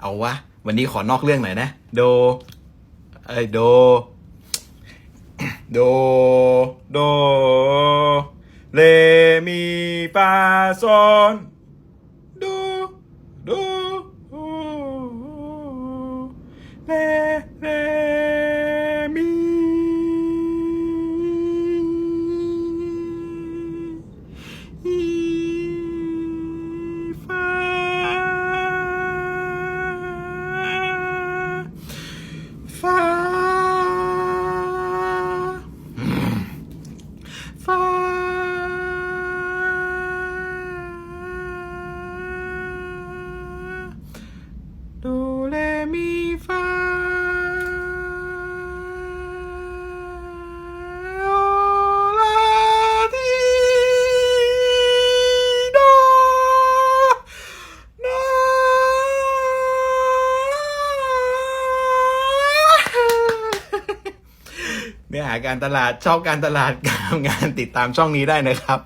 เอาวะ วันนี้ขอนอกเรื่องหน่อยนะ โดเอ้ยโด โด โด เลมีปาซอนโด โดเลเลมี อีฟาฟา ฟาโดเรมี เนื้อหาการตลาดชอบการตลาดการงานติดตามช่องนี้ได้นะครับ